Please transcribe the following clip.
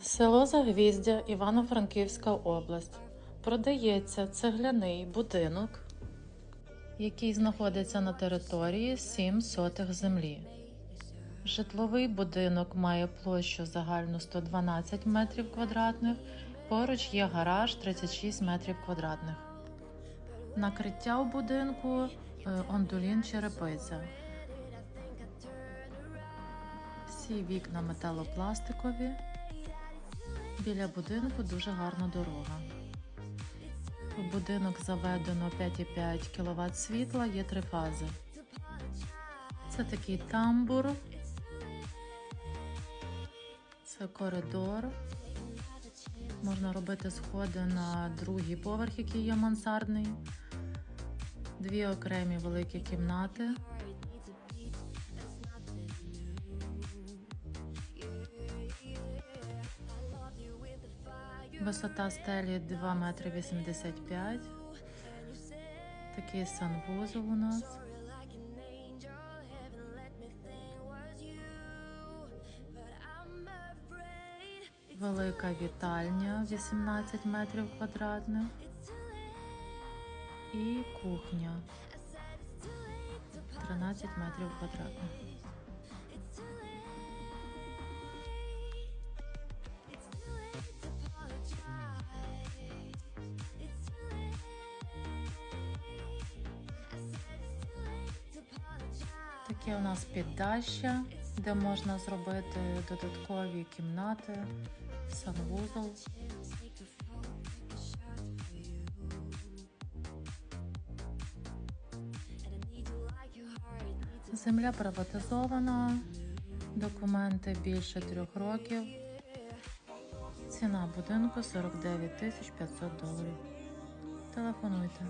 Село Загвіздя, Івано-Франківська область. Продається цегляний будинок, який знаходиться на території 7 сотих землі. Житловий будинок має площу загальну 112 метрів квадратних, поруч є гараж 36 метрів квадратних. Накриття у будинку е, ондулін черепиця. Всі вікна металопластикові. Біля будинку дуже гарна дорога. В будинок заведено 5,5 кВт світла, є три фази. Це такий тамбур. Це коридор. Можна робити сходи на другий поверх, який є мансардний. Дві окремі великі кімнати. Висота стелі 2 метри 85. Такий санвузол у нас. Велика вітальня 18 метрів квадратних. І кухня 13 метрів квадратних. Таке у нас піддаща, де можна зробити додаткові кімнати, санвузол. Земля приватизована, документи більше трьох років. Ціна будинку 49 тисяч 500 доларів. Телефонуйте.